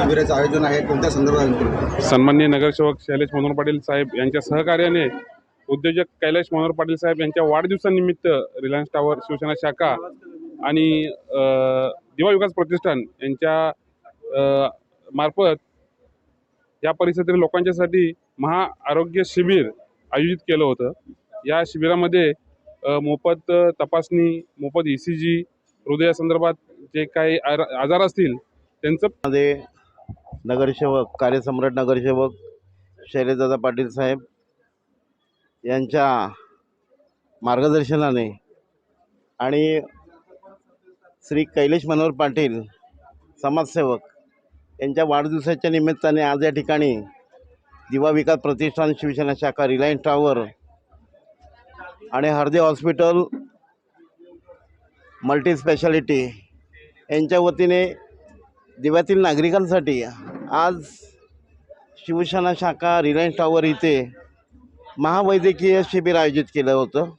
शिबिराचं आयोजन आहे कोणत्या संदर्भात सन्माननीय नगरसेवक शैलेश मनोहर पाटील साहेब यांच्या सहकार्याने उद्योजक कैलाश मनोहर पाटील साहेब यांच्या वाढदिवसानिमित्त रिलायन्स टावर शिवसेना शाखा आणि दिवा विकास प्रतिष्ठान यांच्या मार्फत या परिसरातील लोकांच्यासाठी महा आरोग्य शिबिर आयोजित केलं होतं. या शिबिरामध्ये मोफत तपासणी मोफत ई सी जी हृदयासंदर्भात जे काही आर- आजार असतील त्यांचं मध्ये नगरसेवक कार्यसम्राट नगरसेवक शैलेशदादा पाटील साहेब यांच्या मार्गदर्शनाने आणि श्री कैलेश मनोहर पाटील समाजसेवक यांच्या वाढदिवसाच्या निमित्ताने आज या ठिकाणी दिवा विकास प्रतिष्ठान शिवसेना शाखा रिलायन्स टावर आणि हरदे हॉस्पिटल मल्टी स्पेशालिटी यांच्या वतीने दिव्यातील नागरिकांसाठी आज शिवसेना शाखा रिलायन्स टॉवर इथे महावैद्यकीय शिबिर आयोजित केलं होतं.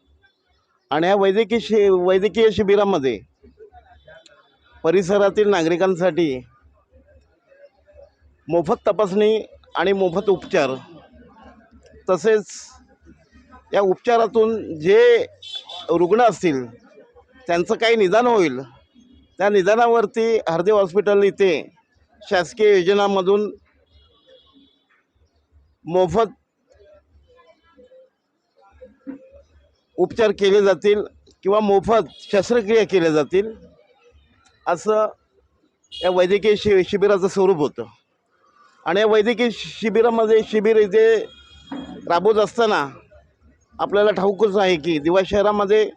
आणि या वैद्यकीय शि वैद्यकीय शिबिरामध्ये परिसरातील नागरिकांसाठी मोफत तपासणी आणि मोफत उपचार तसेच या उपचारातून जे रुग्ण असतील त्यांचं काही निदान होईल. त्या निदानावरती हरदेव हॉस्पिटल इथे शासकीय योजनामधून मोफत उपचार केले जातील किंवा मोफत शस्त्रक्रिया केल्या जातील असं या वैद्यकीय शि शिबिराचं स्वरूप होतं. आणि या वैद्यकीय शिबिरामध्ये शिबिर इथे राबवत असताना आपल्याला ठाऊकच आहे की दिवा शहरामध्ये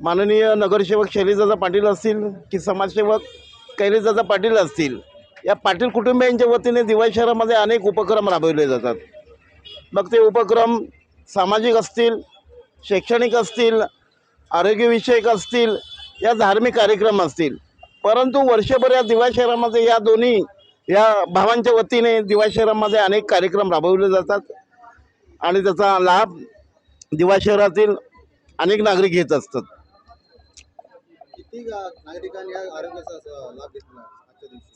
माननीय नगरसेवक शैलेशदादा पाटील असतील की समाजसेवक कैलेशदादा पाटील असतील या पाटील कुटुंबियांच्या वतीने दिवा शहरामध्ये अनेक उपक्रम राबवले जातात. मग ते उपक्रम सामाजिक असतील शैक्षणिक असतील आरोग्यविषयक असतील या धार्मिक कार्यक्रम असतील. परंतु वर्षभर या दिवा शहरामध्ये या दोन्ही या भावांच्या वतीने दिवा शहरामध्ये अनेक कार्यक्रम राबवले जातात. आणि त्याचा लाभ दिवा शहरातील अनेक नागरिक घेत असतात. किती नागरिकांनी आरोग्याचा लाभ घेतला?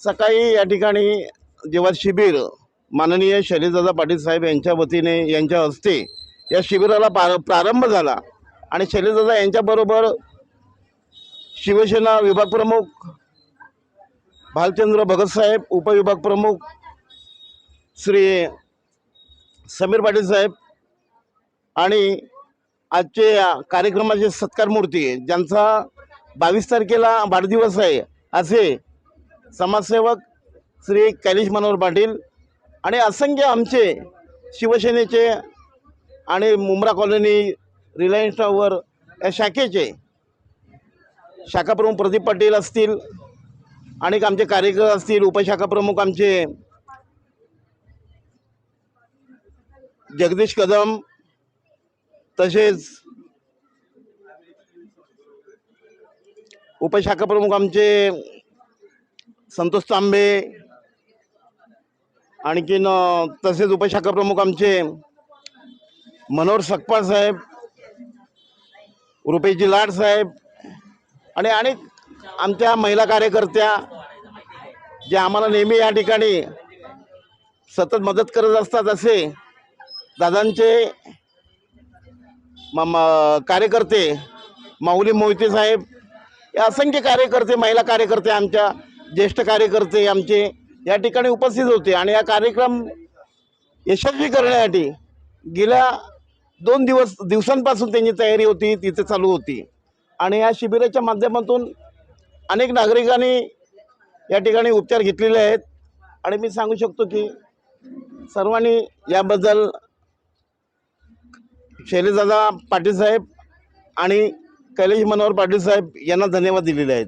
सकाळी या ठिकाणी जेव्हा शिबिर माननीय शैलेशदादा पाटील साहेब यांच्या वतीने यांच्या हस्ते या शिबिराला पार प्रारंभ झाला आणि शैलेशदादा यांच्याबरोबर शिवसेना विभाग प्रमुख भालचंद्र भगतसाहेब उपविभाग प्रमुख श्री समीर पाटील साहेब आणि आजचे या कार्यक्रमाचे सत्कार मूर्ती ज्यांचा बावीस तारखेला वाढदिवस आहे असे समाजसेवक श्री कैलेश मनोहर पाटील आणि असंख्य आमचे शिवसेनेचे आणि मुंब्रा कॉलनी रिलायन्स टॉवर या शाखेचे शाखाप्रमुख प्रदीप पाटील असतील आणि आमचे कार्यकर्ते असतील उपशाखा प्रमुख आमचे जगदीश कदम तसेच उपशाखा प्रमुख आमचे संतोष तांबे आणखीन तसेच उपशाखा प्रमुख आमचे मनोहर सकपाळ साहेब रुपेशजी लाड साहेब आणि अनेक आमच्या महिला कार्यकर्त्या जे आम्हाला नेहमी या ठिकाणी सतत मदत करत असतात असे दादांचे कार्यकर्ते माऊली मोहिते साहेब या असंख्य कार्यकर्ते महिला कार्यकर्ते आमच्या ज्येष्ठ कार्यकर्ते आमचे या ठिकाणी उपस्थित होते आणि हा कार्यक्रम यशस्वी करण्यासाठी गेल्या दोन दिवस दिवसांपासून त्यांची तयारी होती तिथे चालू होती. आणि या शिबिराच्या माध्यमातून अनेक नागरिकांनी या ठिकाणी उपचार घेतलेले आहेत. आणि मी सांगू शकतो की सर्वांनी याबद्दल शैलेशदादा पाटील साहेब आणि कैलाश मनोहर पाटील साहेब यांना धन्यवाद दिलेले आहेत.